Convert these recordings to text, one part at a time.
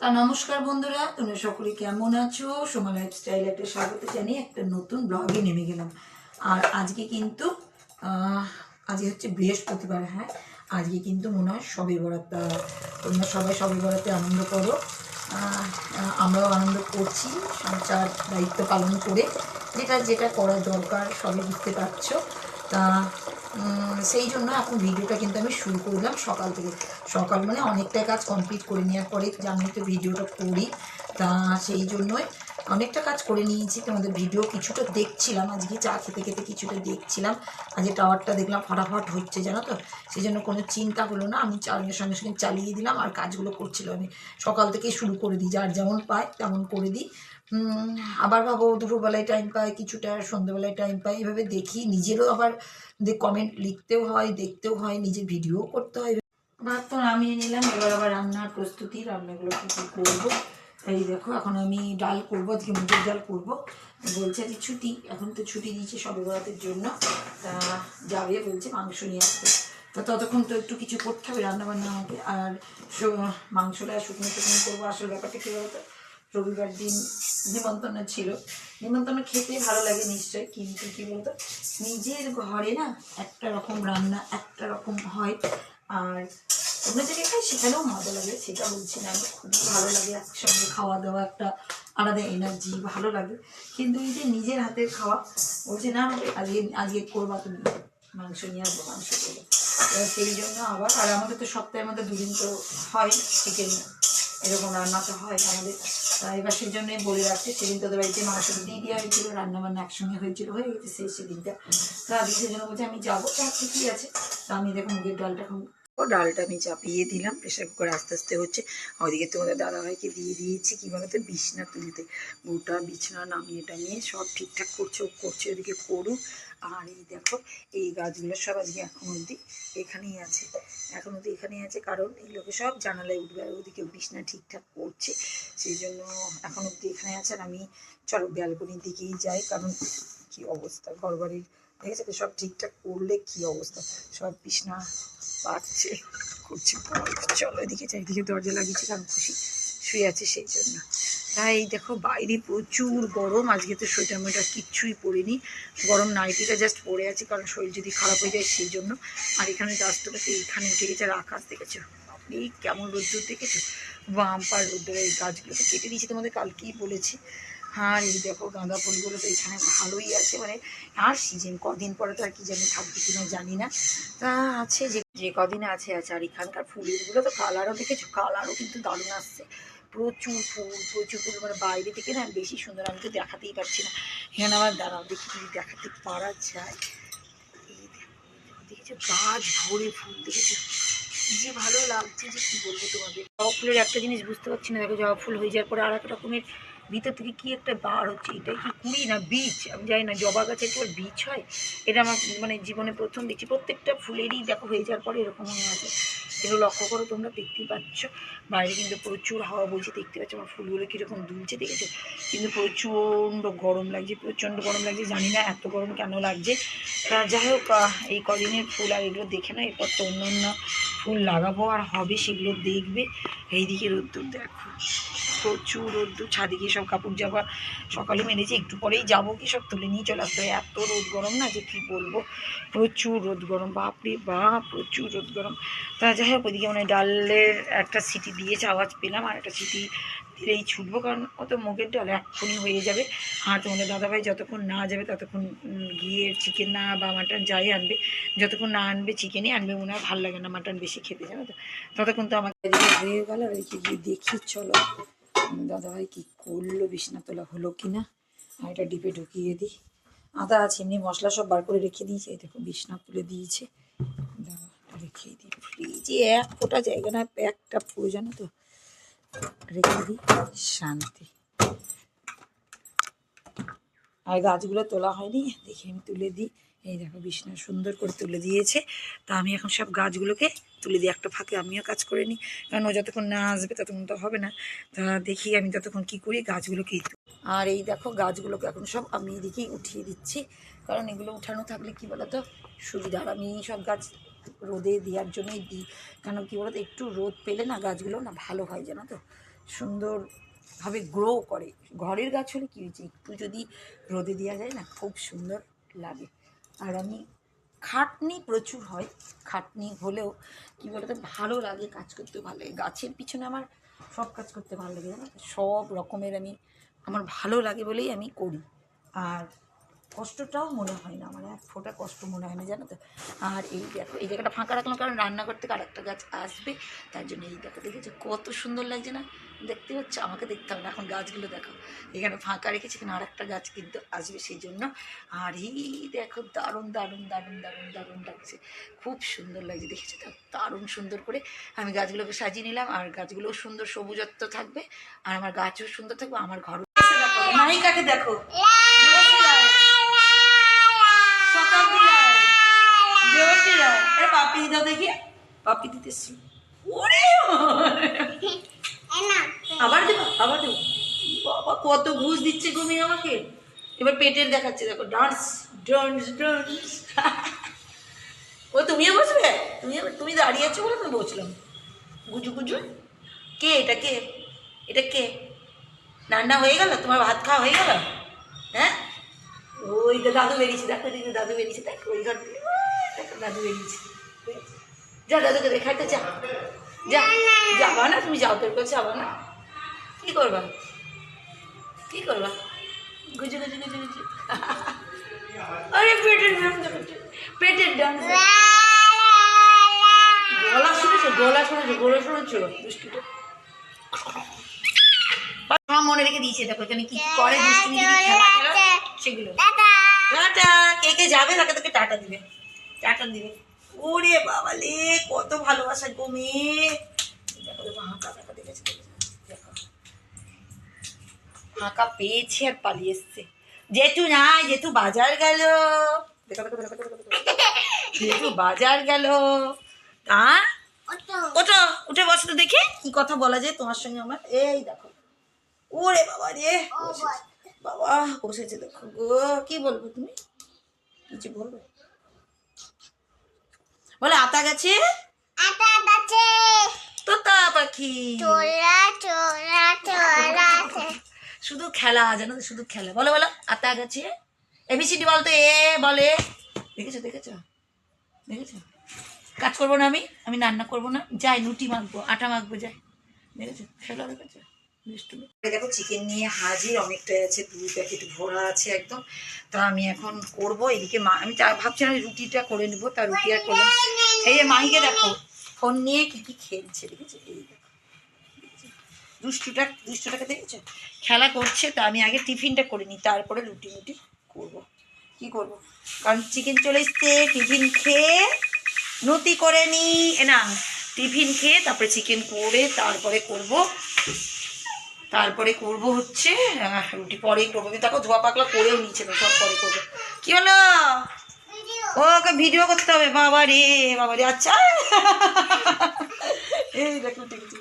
তা নমস্কার বন্ধুরা, তোমরা সকলে কেমন আছো? সোমা লাইফস্টাইল একটা স্বাগত জানিয়ে একটা নতুন ব্লগে নেমে গেলাম। আর আজকে কিন্তু আজকে হচ্ছে বৃহস্পতিবার হ্যাঁ? আজকে কিন্তু মনে হয় সবে বরাতটা তোমরা সবাই সবে বরাতে আনন্দ করো। আমরাও আনন্দ করছি, সংসার দায়িত্ব পালন করে। যেটা যেটা করা দরকার সবই বুঝতে পারছ। তা সেই জন্য এখন ভিডিওটা কিন্তু আমি শুরু করলাম সকাল থেকে। সকাল মানে অনেকটাই কাজ কমপ্লিট করে নেওয়ার পরে জানি তো ভিডিওটা করি, তা সেই জন্যই অনেকটা কাজ করে নিয়েছি। তোমাদের ভিডিও কিছুটা দেখছিলাম, আজকে চা খেতে খেতে কিছুটা দেখছিলাম। আজকে টাওয়ারটা দেখলাম ফটাফট হচ্ছে, জানো তো? সেই জন্য কোনো চিন্তা হলো না, আমি চালের সঙ্গে সঙ্গে চালিয়ে দিলাম আর কাজগুলো করছিলাম আমি সকাল থেকে শুরু করে দিই, যার যেমন পায় তেমন করে দিই। আবার ভাবো, দুপুরবেলায় টাইম পাই কিছুটা সন্ধ্যেবেলায় টাইম পাই এভাবে দেখি, নিজেরও আবার কমেন্ট লিখতেও হয়, দেখতেও হয়, নিজের ভিডিও করতে হয়। ভাত তো নামিয়ে নিলাম, এবার আবার রান্নার প্রস্তুতি, রান্নাগুলো কী করব। এই দেখো, এখন আমি ডাল করব, আজকে মুগের ডাল করব। বলছে যে ছুটি, এখন তো ছুটি দিয়েছে সবে বরাতের জন্য। তা যাবে, বলছে মাংস নিয়ে আসতে তা ততক্ষণ তো একটু কিছু করতে হবে, রান্নাবান্না আমাকে আর মাংসটা শুকনো শুকনো করব, আসল ব্যাপারটা কী বলতো? রবিবার দিন নিমন্ত্রণ ছিল। নিমন্ত্রণ খেতে ভালো লাগে নিশ্চয়ই কিন্তু কী বলতো? নিজের ঘরে না একটা রকম রান্না, একটা রকম হয়। আর অন্য জায়গায় খাই, সেখানেও মজা লাগে, সেটা বলছি না খুবই ভালো লাগে একসঙ্গে খাওয়া দাওয়া, একটা আলাদা এনার্জি ভালো লাগে। কিন্তু এই যে নিজের হাতের খাওয়া, বলছে, না আজকে আজকে করবা তুমি, মাংস নিয়ে আসব, মাংস করব। সেই জন্য আবার, আর আমাদের তো সপ্তাহের মধ্যে দুদিন তো হয় চিকেন এরকম রান্না তো হয় আমাদের। এবার সেই জন্যই বলে রাখছি, সেদিন তোদের বাড়িতে মাংস দিয়ে দেওয়া হয়েছিল রান্না বান্না একসঙ্গে হয়েছিল, হয়ে গেছে, সেই সেদিনটা। তা আজকে সেই জন্য বলছে, আমি যাব, তা ঠিকই আছে। তা আমি দেখো মুগের ডালটা এখন ও ডালটা আমি চাপিয়ে দিলাম প্রেশার কুকার আস্তে আস্তে হচ্ছে। ওইদিকে তোমাদের দাদাভাইকে দিয়ে দিয়েছি, কী বলতো, বিছনা তুলতে। গোটা বিছনা নামিয়ে টামিয়ে সব ঠিকঠাক করছে, ও করছে ওদিকে করুক। আর এই দেখো, এই গাছগুলো সব আজকে এখন অবধি এখানেই আছে। এখন অবধি এখানেই আছে, কারণ এই লোকে সব জানালায় উঠবে ওদিকে বিছনা ঠিকঠাক করছে। সেই জন্য এখন অবধি এখানে আছে আর আমি, চলো ব্যালকনির দিকেই যাই, কারণ কি অবস্থা ঘর দেখেছে তো সব ঠিকঠাক করলে কি অবস্থা? সব বিছনা পাচ্ছে করছে চলো এদিকে এদিকে দরজা লাগিয়েছি, কারণ খুশি শুয়ে আছে সেই জন্য। তাই দেখো, বাইরে প্রচুর গরম। আজকে তো সোয়েটার মোয়েটার কিচ্ছুই পরিনি। গরম নাইটিটা জাস্ট পরে আছি, কারণ শরীর যদি খারাপ হয়ে যায় সেই জন্য। আর এখানে রাস্তাটাতে এইখানে উঠে গেছে, আর আকাশ দেখেছ। এই কেমন রোদ্দুর, দেখেছ? বাম্পার রোদ্দুর এই গাছগুলোকে কেটে দিয়েছি তোমাদের কালকেই বলেছি। আর এই দেখো গাঁদা ফুলগুলো তো এখানে ভালোই আছে। মানে আর সিজন কদিন পরে তো আর কি জানি থাকবে কিনা জানি না। তা আছে যে যে কদিন আছে আছে, আর এখানকার ফুলগুলো তো কালারও দেখেছ? কালারও কিন্তু দারুণ আসছে। প্রচুর ফুল প্রচুর ফুল। মানে বাইরে থেকে না বেশি সুন্দর, আমি তো দেখাতেই পারছি না। এখানে আমার দাঁড়াও, দেখি যদি দেখাতে পারা যায়। দেখেছ? গাছ ভরে ফুল দেখেছ? যে ভালো লাগছে যে কি বলব তোমাদের। জবা ফুলের একটা জিনিস বুঝতে পারছি না। দেখো, জবা ফুল হয়ে যাওয়ার পরে আর এক রকমের ভিতর থেকে কি একটা বার হচ্ছে? এটাই কি কুড়ি না বীজ? আমি জানি না, জবা গাছের পর বীজ হয়? এটা আমার মানে জীবনে প্রথম দেখছি। প্রত্যেকটা ফুলেরই দেখো হয়ে যাওয়ার পরে এরকম হয়ে আছে। এগুলো লক্ষ্য করো, তোমরা দেখতেই পাচ্ছ। বাইরে কিন্তু প্রচুর হাওয়া বলছে দেখতে পাচ্ছ আমার ফুলগুলো কীরকম দুলছে, দেখেছ? কিন্তু প্রচণ্ড গরম লাগছে, প্রচণ্ড গরম লাগছে। জানি না এত গরম কেন লাগছে। তা যাই হোক এই কদিনের ফুল আর এগুলো দেখে না এরপর তো অন্য অন্য ফুল লাগাবো আর হবে, সেগুলো দেখবে। এইদিকে রোদ্দুর দেখো। প্রচুর রোদ্দুর, ছাদে গিয়ে সব কাপড় জামা সকালে মেরেছি একটু পরেই যাব কি সব তুলে নিয়ে চলে আসতে। এত রোদ গরম না যে কী বলব? প্রচুর রোদ গরম, বাপরে বাপ, প্রচুর রোদ গরম। তা যাই হোক, ওইদিকে মানে ডালের একটা সিটি দিয়েছে, আওয়াজ পেলাম, আর একটা সিটি দিলেই ছুটবো, কারণ ও তো মুগের ডাল এক্ষুনি হয়ে যাবে। আর তোমাদের দাদাভাই যতক্ষণ না যাবে, ততক্ষণ গিয়ে চিকেন না বা মাটন যাই আনবে, যতক্ষণ না আনবে চিকেনই আনবে, মনে হয় ভালো লাগে না মাটন বেশি খেতে, জানো তো? ততক্ষণ তো আমাকে হয়ে গেল আর দেখি, চলো। দাদাভাই কি করল? বিছনা তোলা হলো কি না? আর এটা ডিপে ঢুকিয়ে দিই। আদা আছে, এমনি মশলা সব বার করে রেখে দিয়েছে। এই দেখো, বিছনা তুলে দিয়েছে। রেখে দিই। ফ্রিজে এক ফোটা জায়গা না, প্যাকটা পুরো জানো তো। রেখে দিই, শান্তি। আর গাছগুলো তোলা হয়নি, দেখি আমি তুলে দিই। এই দেখো, বিছনা সুন্দর করে তুলে দিয়েছে। তা আমি এখন সব গাছগুলোকে তুলে দিই একটা ফাঁকে আমিও কাজ করে নিই। কারণ ও যতক্ষণ না আসবে ততক্ষণ তো হবে না। তা দেখি আমি ততক্ষণ কী করি, গাছগুলোকে আর এই দেখো গাছগুলোকে এখন সব আমি এদিকেই উঠিয়ে দিচ্ছি। কারণ এগুলো উঠানো থাকলে কি বলতো, সুবিধা। আর আমি সব গাছ রোদে দেওয়ার জন্যই দিই। কারণ কি বলতো, একটু রোদ পেলে না গাছগুলো না ভালো হয় জানো তো? সুন্দরভাবে গ্রো করে। ঘরের গাছ হলে কী হয়েছে, একটু যদি রোদে দেওয়া যায় না, খুব সুন্দর লাগে। আর আমি খাটনি প্রচুর হয়। খাটনি হলেও কী বলতো, ভালো লাগে কাজ করতে, ভালো লাগে। গাছের পিছনে আমার সব কাজ করতে ভালো লাগে জানো? সব রকমের আমি, আমার ভালো লাগে বলেই আমি করি। আর কষ্টটাও মনে হয় না আমার, এক ফোটা কষ্ট মনে হয় না জানো তো? আর এই দেখো, এই জায়গাটা ফাঁকা রাখলাম কারণ রান্নাঘর থেকে আরেকটা গাছ আসবে। তার জন্য এই দেখো, দেখেছ কত সুন্দর লাগছে না? দেখতে পাচ্ছ আমাকে দেখতে হবে না। এখন গাছগুলো দেখো, এখানে ফাঁকা রেখেছি, এখানে আর একটা গাছ কিন্তু আসবে সেই জন্য আর এই দেখো, দারুণ দারুণ দারুণ দারুণ দারুণ লাগছে। খুব সুন্দর লাগছে, দেখেছ দারুণ সুন্দর করে আমি গাছগুলোকে সাজিয়ে নিলাম, আর গাছগুলোও সুন্দর সবুজত্ব থাকবে, আর আমার গাছও সুন্দর থাকবে, আমার ঘরও নায়িকাকে দেখো। পাপি দাও দেখি। পাপি দিতেছি ওরে আবার দেবো? আবার দেবো? বাবা, কত ঘুষ দিচ্ছে মেয়ে আমাকে। এবার পেটের দেখাচ্ছে, দেখো ডান্স ডান্স ডান্স ও, তুমিও বসবে? তুমি তুমি দাঁড়িয়ে আছো বলে আমি বসলাম। গুজু গুজু। কে এটা কে? এটা কে? রান্না হয়ে গেল? তোমার ভাত খাওয়া হয়ে গেল? হ্যাঁ? ওই তো দাদু বেরিয়েছে, দেখো দেখো দাদু বেরিয়েছে, দেখো ওই ঘর দেখো দাদু বেরিয়েছে। যা, দাদুকে দেখাতে যা। যা, যাবা না, তুমি যাও, তোর কাছে যাবা না। কি করবা? কি করবা? গুজু গুজু গুজু গুজু। আরে, পেটের ডান্স পেটের ডান্স গলা শুনেছো? গলা শুনেছো? গলা শুনেছো? দুষ্টুটা। সব মনে রেখে দিয়েছে, দেখো এখানে কি করে দুষ্টুমি খেলা খেলা, সেগুলো। টাটা, কে কে যাবে তাকে তোকে টাটা দিবে। টাটা দিবে। ওরে বাবা কত ভালোবাসা গো মেয়ে। দেখো দেখো হাঁকা দেখো দেখেছ? দেখেছ? দেখো হাঁকা পেয়েছে আর পালিয়ে এসছে। জেঠু নাই জেঠু বাজার গেল। জেঠু বাজার গেল। উঠে বসো তো দেখি কি কথা বলা যায় তোমার সঙ্গে আমার। এই দেখো। ওরে বাবা রে। বাবা। বসেছে দেখো গো। কি বলব তুমি? কিছু বলবে? বলে আতা গেছে? তোতা পাখি। শুধু খেলা, জানো শুধু খেলা। বলো বলো, আতা গেছে। এবিসিডি বলতো, এ, বলে। দেখেছ দেখেছ? দেখেছ? কাজ করব না আমি আমি রান্না করব না। যাই, রুটি মাখবো, আটা মাখবো, যাই। দেখেছ? খেলা দেখেছ? দেখো চিকেন নিয়ে হাজির অনেকটাই আছে, দুই প্যাকেট ভরা আছে একদম। তা আমি এখন করব, এদিকে মা, আমি ভাবছিলাম রুটিটা করে নেব, তা রুটি আর করলাম। এই মাহিকে দেখো, ফোন নিয়ে কি কি খেলছে, দেখেছ? এই দেখো? দুষ্টুটা, দুষ্টুটাকে দেখেছ? খেলা করছে, তা আমি আগে টিফিনটা করে নিই, তারপরে রুটি মুটি করব। কি করব? কারণ চিকেন চলে এসছে, টিফিন খেয়ে নতি করে নি না, টিফিন খেয়ে তারপরে চিকেন করে তারপরে করব। তারপরে করব হচ্ছে রুটি পরেই করব। কিন্তু দেখো, ধোয়া পাকলা করেও নিচ্ছে না, সব পরে করব। কি হলো? ওকে ভিডিও করতে হবে বাবা রে বাবা রে আচ্ছা। এই দেখো উঠে গেছে।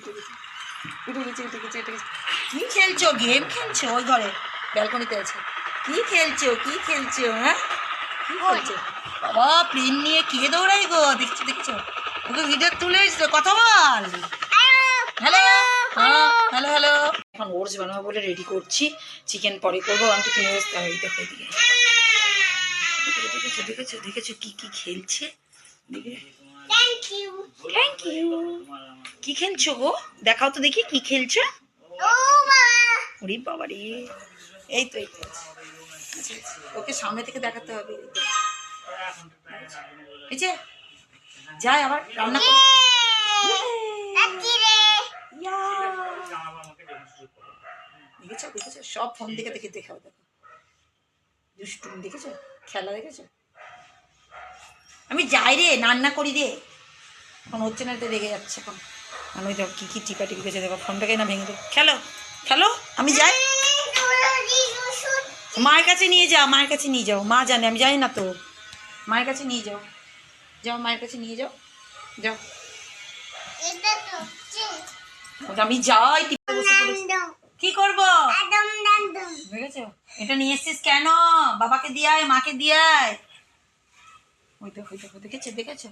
উঠে গেছে উঠে গেছে উঠে গেছে। কি খেলছো? গেম খেলছো? ওই ঘরে ব্যালকনিতে আছে। কি খেলছো? কি খেলছো? হ্যাঁ? কি খেলছো? বাবা প্লেন নিয়ে কে দৌড়াই গো? দেখছ দেখছ? ওকে ভিডিও তুলে কথা বল। হ্যালো হ্যালো হ্যালো এখন ওটস বানাবো বলে রেডি করছি। চিকেন পরে করব আমি এই দেখো এদিকে দেখেছ দেখেছ দেখেছ কি কি খেলছে? দেখে। থ্যাংক ইউ কি খেলছো গো? দেখাও তো দেখি কি খেলছো। ওরে বাবা রে। এই তো এই। ওকে সামনে থেকে দেখাতে হবে। এই। যে যাই আবার রান্না করি। ইয়া। দেখেছ দেখেছ? সব ফোন থেকে দেখে দেখাও দেখো দুষ্টুম দেখেছ? খেলা দেখেছ? আমি যাই রে রান্না করি রে। এখন হচ্ছে না তো রেগে যাচ্ছে এখন। আমি দেখো কী কী টিপা টিপি গেছে দেখো ফোনটাকে না ভেঙে দেবো খেলো খেলো আমি যাই। মায়ের কাছে নিয়ে যাও মায়ের কাছে নিয়ে যাও। মা জানে আমি জানি না তো। মায়ের কাছে নিয়ে যাও। যাও মায়ের কাছে নিয়ে যাও। যাও। আমি যাই। কি করব? এটা নিয়ে এসছিস কেন? বাবাকে দিয়ায় মাকে দিয়ায় ওই দেখো ওই দেখো দেখেছ দেখেছ?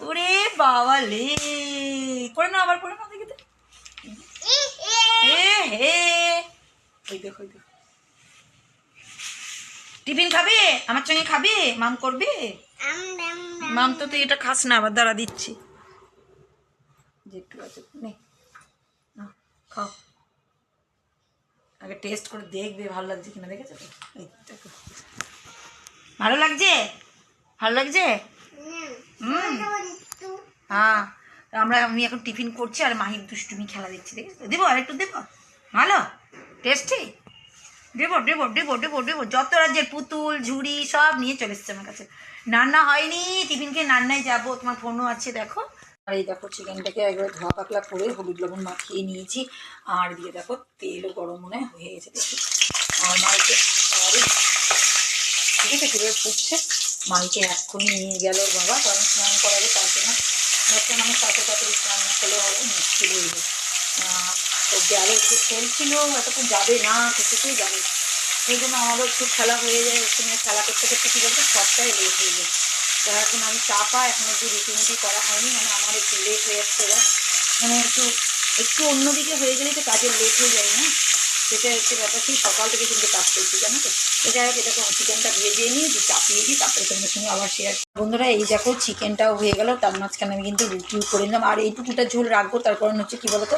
ওরে বাবা লে। করে নাও আবার করে নাও দেখি তো। হে। ওই দেখো ওই দেখো টিফিন খাবে? আমার সঙ্গে খাবে? মাম করবে? মাম তো তুই এটা খাস না আবার দাঁড়া দিচ্ছি। একটু আছে নে। খাও। আগে টেস্ট করে দেখবে ভালো লাগছে কিনা দেখেছ ভালো লাগছে? ভালো লাগছে? হুম। হ্যাঁ আমরা আমি এখন টিফিন করছি আর মাহির দুষ্টুমি খেলা দেখছি দেখেছ দেবো আর একটু দেবো? ভালো? টেস্টি দেবো দেবো দেবো দেবো দেবো। যত রাজ্যের পুতুল ঝুড়ি সব নিয়ে চলে এসছে আমার কাছে। রান্না হয়নি টিফিনকে রান্নায় যাব। তোমার ফোনও আছে দেখো। আর এই দেখো চিকেনটাকে একবার ধোয়া পাকলা করে হলুদ লবণ মাখিয়ে নিয়েছি। আর দিয়ে দেখো তেলও গরম মনে হয় হয়ে গেছে দেখি। আর মাইকে ঠিক আছে কীভাবে ফুটছে? মাইকে এক্ষুনি নিয়ে গেল বাবা কারণ স্নান করাবে তার জন্য। একটা মানুষ তাতে তাড়াতাড়ি স্নান করলে হবে মুশকিল হয়ে তো গেল, একটু খেলছিল, এতক্ষণ যাবে না, কিছুতেই যাবে। না সেই জন্য আমারও একটু খেলা হয়ে যায় ওখানে খেলা করতে করতে কী বলতো, সবটাই লেট হয়ে যায়। তো এখন আমি চাপা এখন একটু রুটিমুটি করা হয়নি মানে আমার একটু লেট হয়ে যাচ্ছে এবার। মানে একটু একটু অন্যদিকে হয়ে গেলেই তো কাজের লেট হয়ে যায় না। সেটা হচ্ছে ব্যাপার কি সকাল থেকে কিন্তু কাজ করছি জানো তো? যাই হোক এটাকে চিকেনটা ভেজে নিয়ে যে চাপিয়ে দিই তারপরে তোমাদের সঙ্গে আবার শেয়ার বন্ধুরা, এই দেখো চিকেনটাও হয়ে গেল, তার মাঝখানে আমি কিন্তু রুটিও করে নিলাম। আর এইটুকুটা ঝোল রাখব তার কারণ হচ্ছে কি বলতো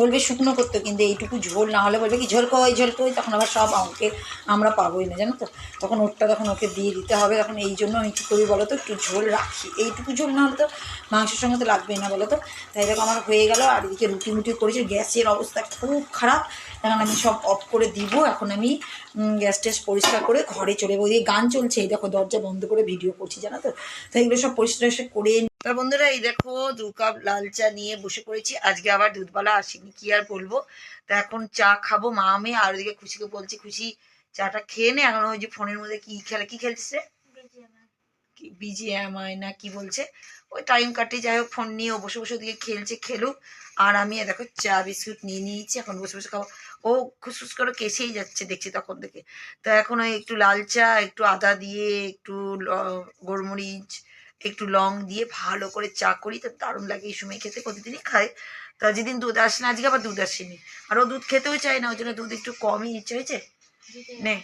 বলবে শুকনো করতে, কিন্তু এইটুকু ঝোল না হলে বলবে কি, ঝোল কই ঝোল কই তখন আবার সব আমাকে, আমরা পাবোই না, জানো তো? তখন ওরটা তখন ওকে দিয়ে দিতে হবে। তখন এই জন্য আমি কী করি বলো তো, একটু ঝোল রাখি। এইটুকু ঝোল না হলে তো মাংসের সঙ্গে তো লাগবেই না বলো তো? তাই দেখো আমার হয়ে গেল, আর এদিকে রুটি মুটি করেছি। গ্যাসের অবস্থা খুব খারাপ। এখন আমি সব অফ করে দিব। এখন আমি গ্যাস ট্যাস পরিষ্কার করে ঘরে চলে যাব গান চলছে, এই দেখো দরজা বন্ধ করে ভিডিও করছি, জানো তো? তো এগুলো সব পরিষ্কার করে তা বন্ধুরা, এই দেখো দু কাপ লাল চা নিয়ে বসে পড়েছি। আজকে আবার দুধবালা আসেনি, কি আর বলব? তা এখন চা খাব মা আমি, আর ওদিকে খুশিকে বলছি, খুশি চাটা খেয়ে নে। এখন ওই যে ফোনের মধ্যে কি খেলে, কি খেলছিস রে বিজিএমআই না কি বলছে? ওই টাইম কাটে, যাই হোক ফোন নিয়ে বসে বসে ওদিকে খেলছে, খেলুক। আর আমি দেখো চা, বিস্কুট নিয়ে নিয়েছি, এখন বসে বসে খাব। ও খুসখুস করে কেসেই যাচ্ছে দেখছি তখন থেকে। তো এখন ওই একটু লাল চা, একটু আদা দিয়ে, একটু গোলমরিচ একটু লং দিয়ে ভালো করে চা করি তো দারুণ লাগে এই সময় খেতে প্রতিদিনই খায় তা যেদিন দুধ আসে না আজকে আবার দুধ আসেনি। আর ও দুধ খেতেও চায় না ওই জন্য দুধ একটু কমই ইচ্ছে হয়েছে? নে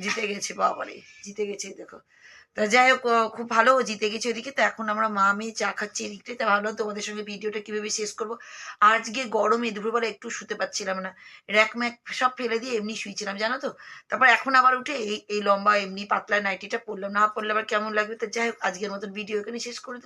জিতে গেছে বাবারে জিতে গেছে দেখো। তা যাই হোক খুব ভালো জিতে গেছে ওদিকে। তো এখন আমরা মা, মেয়ে চা খাচ্ছি এদিকটাই তা ভালো তোমাদের সঙ্গে ভিডিওটা কীভাবে শেষ করব? আজকে গরমে দুপুরবেলা একটু শুতে পারছিলাম না। র্যাক ম্যাক সব ফেলে দিয়ে এমনি শুয়েছিলাম জানো তো? তারপর এখন আবার উঠে এই এই লম্বা এমনি পাতলা নাইটিটা পরলাম। না পরলে আবার কেমন লাগবে? তো যাই হোক, আজকের মতন ভিডিও এখানে শেষ করে